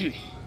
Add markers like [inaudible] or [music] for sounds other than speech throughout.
Si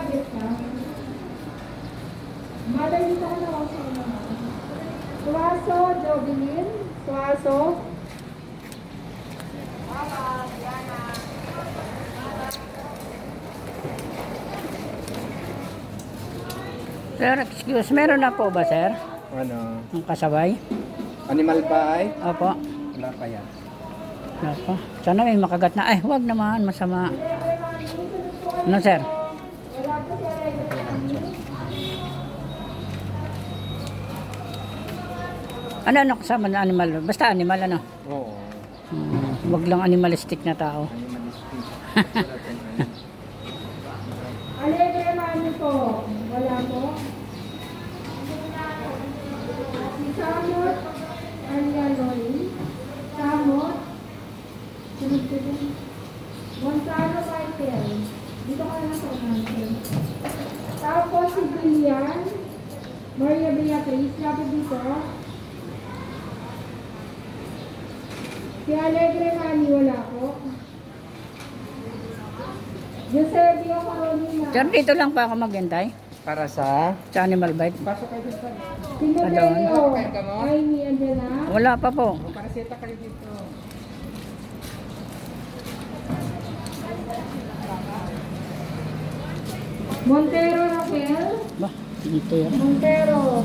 Abel ka? Malalita na ako sa inyo. Suaso, Jovelyn. Suaso. Sir, excuse, meron na po ba, sir? Ano? Ang kasabay? Animal ba ay? Opo. Wala pa yan. Opo. Sana may makagat na. Ay, huwag naman. Masama. Ano, sir? Wala. Ano, ano kasama na animal? Basta animal, ano? Oo. Hmm, huwag lang animalistic na tao. Animalistic. [laughs] Alegre Mani po. Wala po. Si Samot Alialoy. Samot. Sunod-sunod. Gonzalo Michael. Dito ka na sa unahan. Tapos si Julian. Maria Beatriz. Lapit dito. Si Alegre Mani wala po. Eusebio Carolina. Sir, dito lang pa ako maghintay Para sa? sa animal bite. Pasok kayo dito. Mo? Ay, ni Angela. Wala pa po. Para seta kayo dito. Montero Raquel. Ba, dito yan. Montero.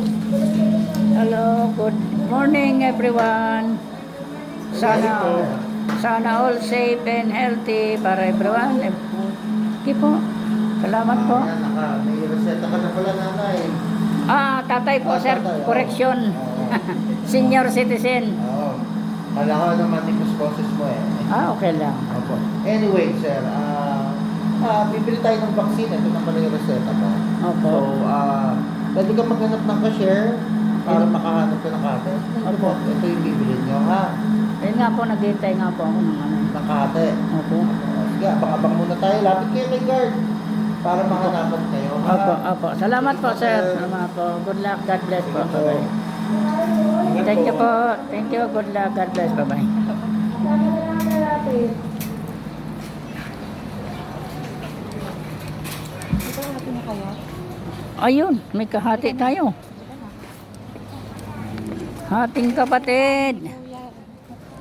Hello, good morning everyone. Sana sana all safe and healthy para everyone. Okay po. Salamat po. Naka, may reseta ka na pala nanay. Ah, tatay po Ah, sir. tatay, oh. Correction. [laughs] Senior citizen. Oo. Kala ko naman yung boses mo eh. Ah, okay lang. Opo. Anyway, sir, ah, ah, bibili tayo ng vaccine. Ito na pala yung reseta mo. Opo. So, ah, pwede ka maghanap ng cashier para makahanap ka ng kate. Opo. Ito yung bibili nyo, ha? Ayun nga po, naghihintay nga po ako ng ano. Ng kate. Opo. Ah, Sige, abang-abang muna tayo. Lapit kayo kay guard para mahanapan kayo. ha? Opo, opo. Salamat po, sir. Salamat po. Good luck. God bless po. Bye-bye. Thank you po. Thank you. Good luck. God bless. Bye-bye. Sama na ang lalaki. Ayun, may kahati tayo. Hating kapatid.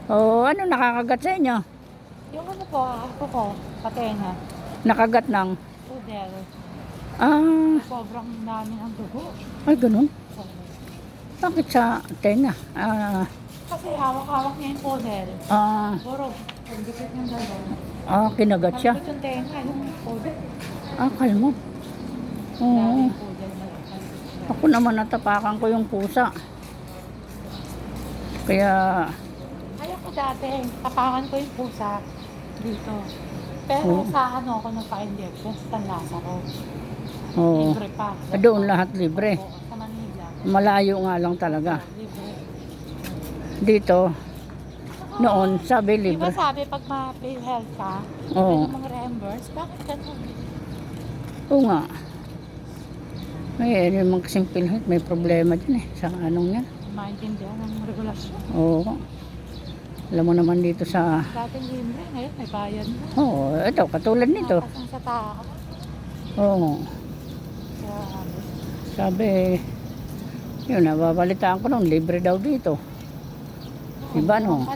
Oh, ano nakakagat sa inyo? Yung ano po, ako ko, patenga, Nakagat ng pudel, Ah, sobrang dami ng dugo. ay ganun. Bakit sa tenga? Ah, Kasi hawak-hawak niya yung pudel. ah, Puro, pagdikit ng dalawa. ah, kinagat siya. Pagdikit yung tenga, yung pudel. Ah, kalmo. Oo. Ako naman natapakan ko yung pusa. Kaya, Kaya ko dati, tapangan ko yung pusa dito. Pero Oo. sa ano ako nagpa-injection sa San Lazaro. oh, Libre pa. doon lahat libre. Oo, sa Manila. Malayo nga lang talaga. Libre. Dito, noon, sabi Di ba libre. sabi pag ma-pay health ka, Oo. pwede mong reimburse? Bakit ganun? Oo nga. May yung mga kasing PhilHealth, may problema din eh. Sa anong yan. Maintindihan ng regulasyon. Oo. Alam mo naman dito sa... Dating libre, ngayon may bayad na. Oo, ito, katulad nito. Nakasang sa tao. Oo. Kaya, Sabi, yun, nababalitaan ko nung libre daw dito. Iba no?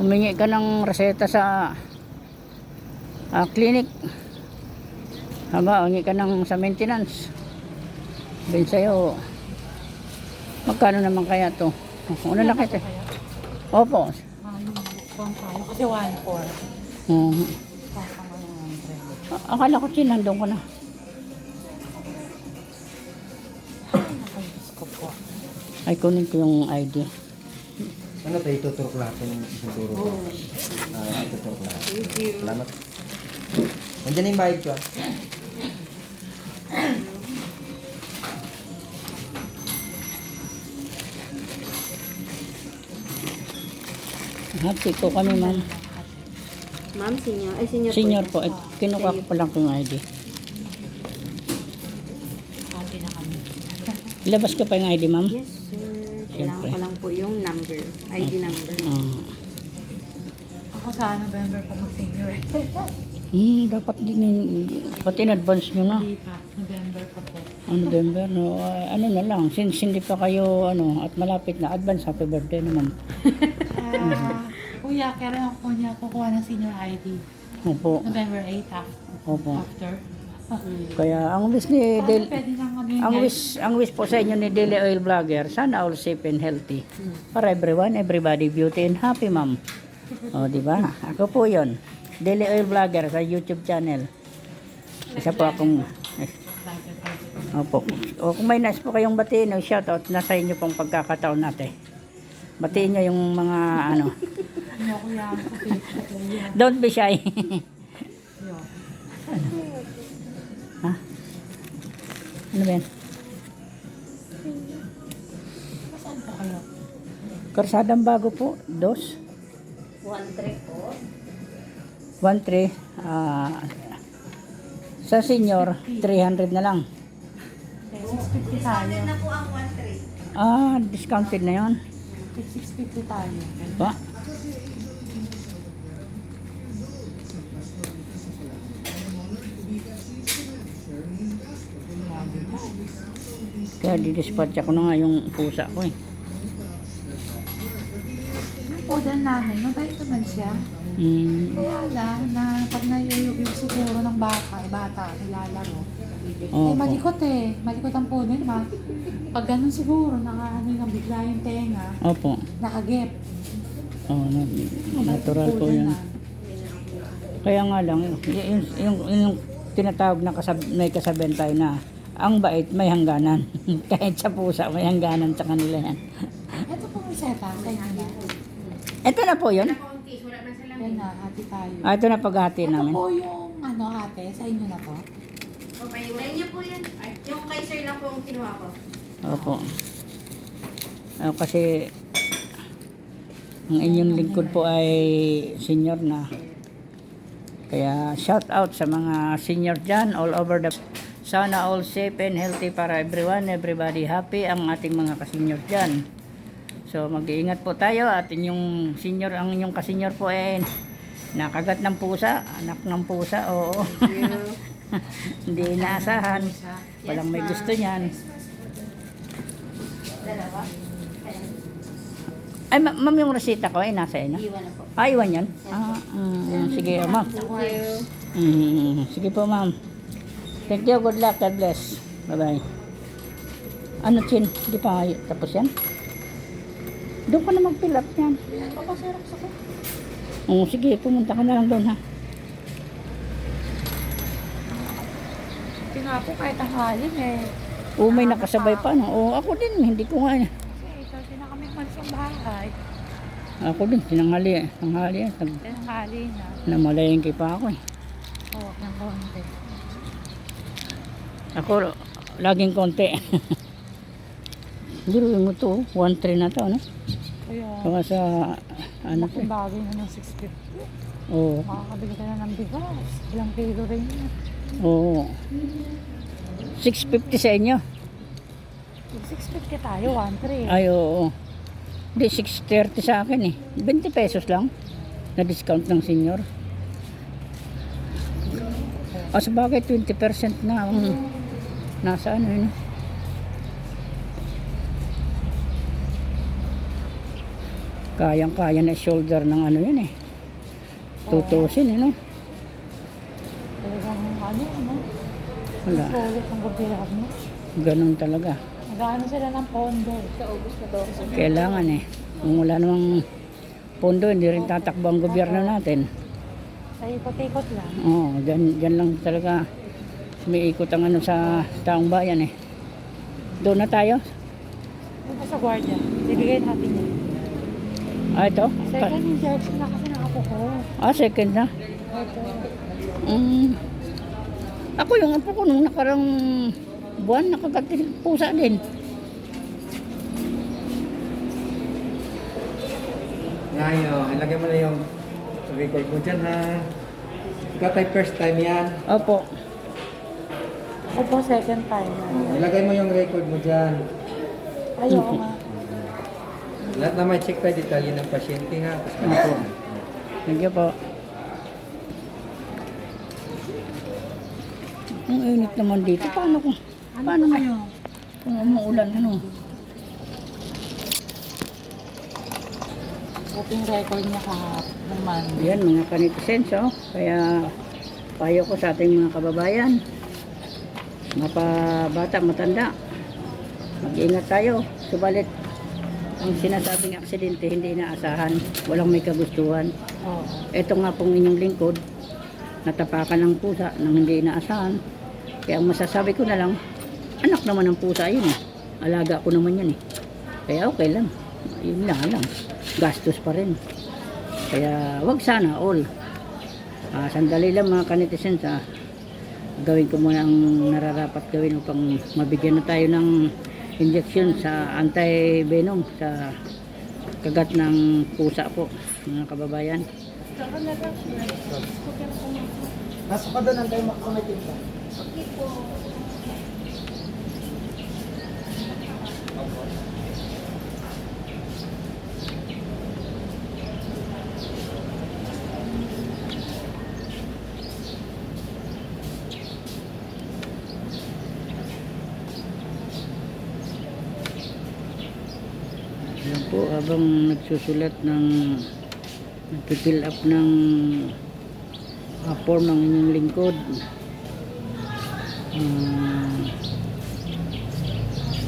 Humingi ka ng reseta sa ah, clinic. Haba, ungi ka ng sa maintenance. Bin sa'yo, magkano naman kaya to? Una na kita. Opo. Ah. Kasi 1-4. Um, Baka mga 100. akala ko sinandong ko na. Ay, kunin ko yung ID. Ano tayo tuturok natin yung tuturo ko? Ah, tuturok natin. Thank you. Salamat. Nandiyan na yung bayad ko ah. Happy po kami, ma'am. Ma'am, senior. Ay, senior, Senior po. po, eh, kinuha ko pa lang yung ID. Ilabas ko pa yung ID, ma'am. Yes, sir. Kailangan ko lang po yung number. ID number. Ah. Ako sa November pa mag-senior. Hmm, [laughs] dapat din, pati in-advance nyo na. Hindi pa. November pa po. Ang November, no? Ah, ano na lang, since hindi pa kayo, ano, at malapit na, advance happy birthday naman. [laughs] Kuya, kaya ako niya kukuha ng senior ID. Opo, November 8 ah. opo. After. Kaya ang wish ni Paano Del, pwede ang guys? wish, ang wish po sa inyo ni Daily Oil Vlogger, sana all safe and healthy. For everyone, everybody, beauty and happy, ma'am. O, di ba? Ako po yon Daily Oil Vlogger sa YouTube channel. Isa po akong, opo. O kung may nice po kayong batiin, o shoutout, nasa inyo pong pagkakataon natin. Batiin nyo yung mga, ano, Don't be shy. [laughs] Ha? Ano ba yan? Saan po kayo? Karsadang bago po, dos. One trip po. 1-3. ah sa senior, 300 na lang. Okay, 650 tayo. po ang one trip. Ah, discounted na yon. Okay, 650 tayo. Ba? Kaya didispatch ako na nga yung pusa ko eh. Order namin, mabait naman siya. Mm, Kaya lang na pag nayuyugig siguro ng bata, eh, bata, nilalaro. Eh, opo. malikot eh. Malikot ang puno yun, ma. Pag ganun siguro, naka, ano yung bigla yung tenga, Opo. nakagip. Oh, na- natural po yan. na. Kaya nga lang, yung, yung, yung, yung tinatawag na kasab, may kasabihan tayo na ang bait may hangganan. [laughs] Kahit sa pusa, may hangganan sa kanila yan. Ito po yung seta, kaya na. Ito na po yun. Yan na, hati tayo. Ah, ito na paghati Ito namin. po yung, ano ate, sa inyo na to. Okay, well, niyo po yan. Yung kay sir lang po ang kinuha ko. Opo. Ah, kasi ang inyong lingkod po ay senior na. Kaya shout out sa mga senior dyan all over the sana all safe and healthy para everyone, everybody happy ang ating mga kasenyor dyan. So mag-iingat po tayo at inyong senior, ang inyong kasenyor po ay nakagat ng pusa, anak ng pusa, oo. [laughs] Hindi inaasahan. Walang may gusto niyan. Ay, ma- ma'am, yung resita ko ay nasa inyo. Iwan na po. Ah, iwan yan? Ah, mm, sige, ma'am. Thank you. Mm, sige po, ma'am. Thank you. Good luck. God bless. Bye-bye. Ano, Chin? Di pa tapos yan? Doon ka na mag-fill up yan. Papaserok sa ko. Oo, sige. Pumunta ka na lang doon, ha? Tinga po kahit ang halin eh. Oo, may nakasabay pa. No? Oo, ako din. Hindi ko nga. Kasi ito, di na kami malis ang bahay. Ako din. Sinanghali. eh. Tanghali. eh. Nag- Yan ang hali na. Namalengke pa ako, eh. Hawak ng konti. Ako, laging konti. Biruin mo to. 1-3 na to, no? Kaya, Baka sa, ano to? Bagay na ng 650. Oo. Makakabili ka na ng bigas. Ilang kilo rin yan. Oo. 650 sa inyo. Yung 650 tayo, 1.3. Ay, oo. Hindi, 630 sa akin eh. 20 pesos lang. Na discount ng senior. O sa bagay, 20% na ang nasa ano yun. Kayang-kaya na shoulder ng ano yun eh. Tutusin, eh, no? Talagang ano, ano. Wala. Sulit ang gobyerno. Ganun talaga. Nag-ano sila ng pondo. Sa Kailangan eh. Kung wala namang pondo, hindi rin tatakbo ang gobyerno natin. Sa ikot-ikot lang. Oo, dyan, dyan lang talaga umiikot ang ano sa taong bayan eh. Doon na tayo. Punta sa gwardiya. Bibigay natin yan. Ah, ito? Second injection na kasi ng apo ko. ah, second na. Ito. Mm. Ako yung apo ko nung nakarang buwan nakagatil pusa din. Ngayon, ilagay mo na yung record mo dyan ha. Ikaw tayo first time yan. Opo. Opo, second time na. Ilagay mo yung record mo dyan. Ayoko nga. Lahat na may check tayo detalye ng pasyente. Tapos Opo. Thank you po. Ang init naman dito. Paano kung... Paano ngayon? Kung umuulan, ano? Dating record niya kahapon naman. Yan, mga kanitizens, oh. Kaya, payo ko sa ating mga kababayan. Mapa bata, matanda. Mag-ingat tayo. Subalit, ang sinasabing aksidente, hindi inaasahan. Walang may kagustuhan. Oo. Ito nga pong inyong lingkod, natapakan ng pusa nang hindi inaasahan. Kaya ang masasabi ko na lang, anak naman ng pusa yun eh. Alaga ko naman yan eh. Kaya okay lang. Yun lang lang. Gastos pa rin. Kaya wag sana all. Ah, sandali lang mga kanitizens ah. Gawin ko muna ang nararapat gawin upang mabigyan na tayo ng injection sa anti-venom sa kagat ng pusa po mga kababayan. Pasok ka doon, tayo makakumitin ka. Yan po, habang nagsusulat ng nagpipill up ng uh, form ng inyong lingkod. Ah,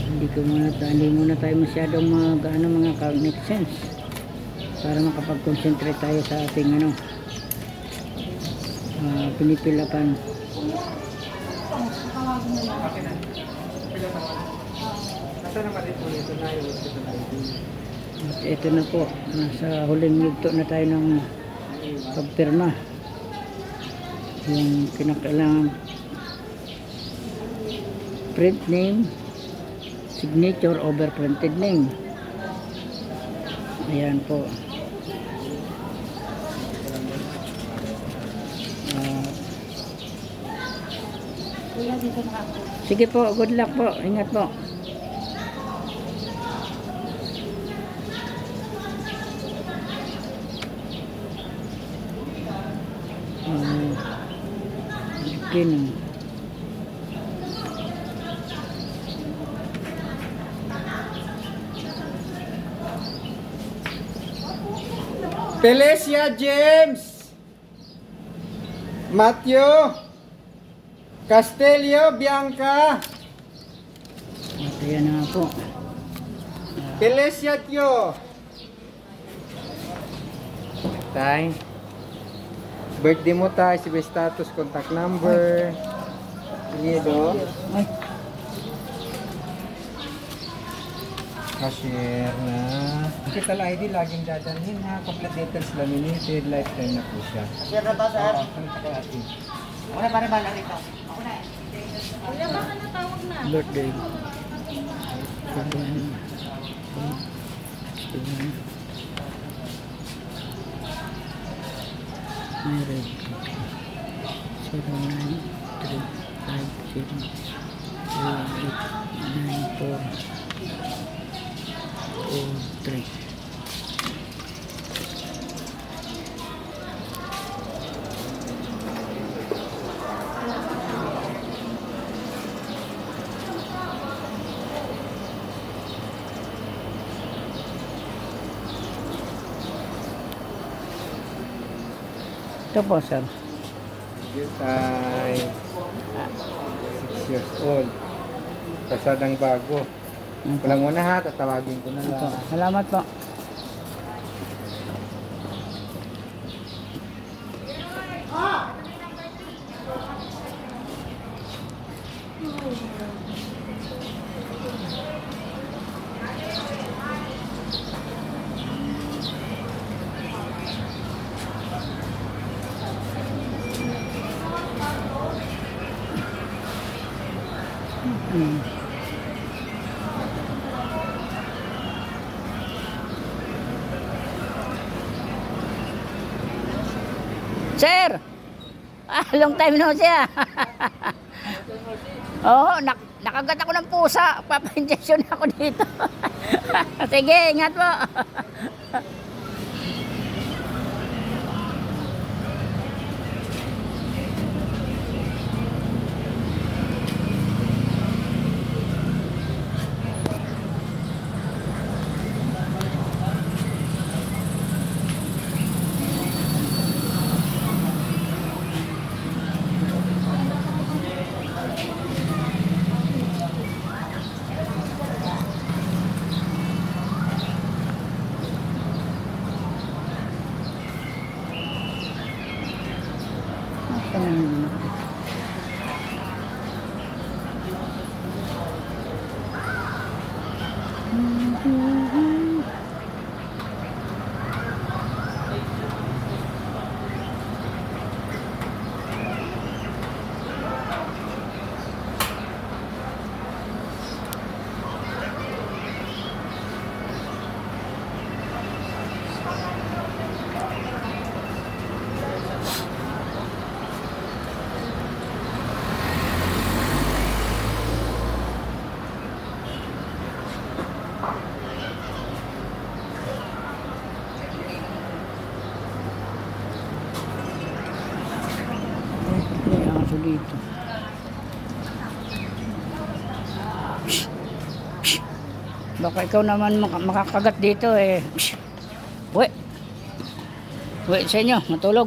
hindi ko muna hindi muna tayo masyadong mag, ano, mga make sense para makapag-concentrate tayo sa ating ano uh, pinipilapan. Ito naman rin po ito na yung hospital ID. At ito na po, nasa huling yugto na tayo ng pagpirma. Yung kinakailangan print name, signature over printed name. Ayan po. Ako. sige po, good luck po. Ingat po. Beginning. Felicia James! Matthew! Castelio Bianca! At ayan na nga po. Felicia Tio! Tay. Birthday mo tayo, si status, contact number. Ay, Cashier na. Hospital ID laging dadalhin ha. Complete details laminated. Lifetime na po siya. Sir na ba, sir? Oo, ano pa ate? Wala pa rin ba rito? birthday. Seven. Seven. Married. Zero nine three five zero zero eight nine four four three. Ito po, sir. Good time. years old. Kasadang bago. Yan po. Walang muna ha, tatawagin ko na lang. Salamat po. Hmm. Sir! Ah, long time no siya. [laughs] Oo, nak nakagat ako ng pusa. Papa-injection ako dito. [laughs] Sige, ingat po. [laughs] May aso dito. Baka ikaw naman maka- makakagat dito eh. Uwi. Uwi sa inyo, matulog.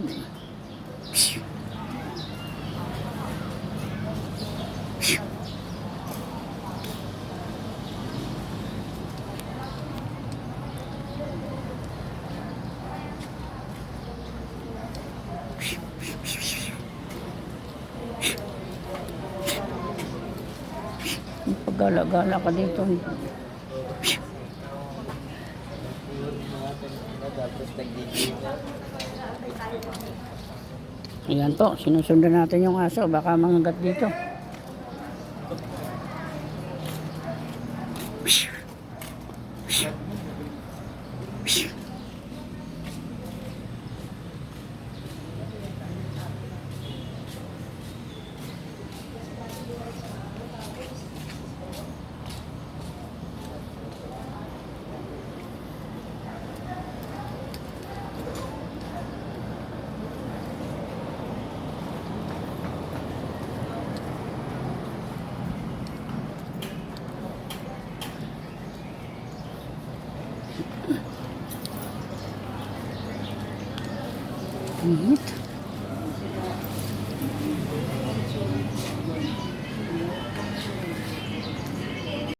Pagala-gala ka dito. Ayan po, sinusundan natin yung aso. Baka mangagat dito.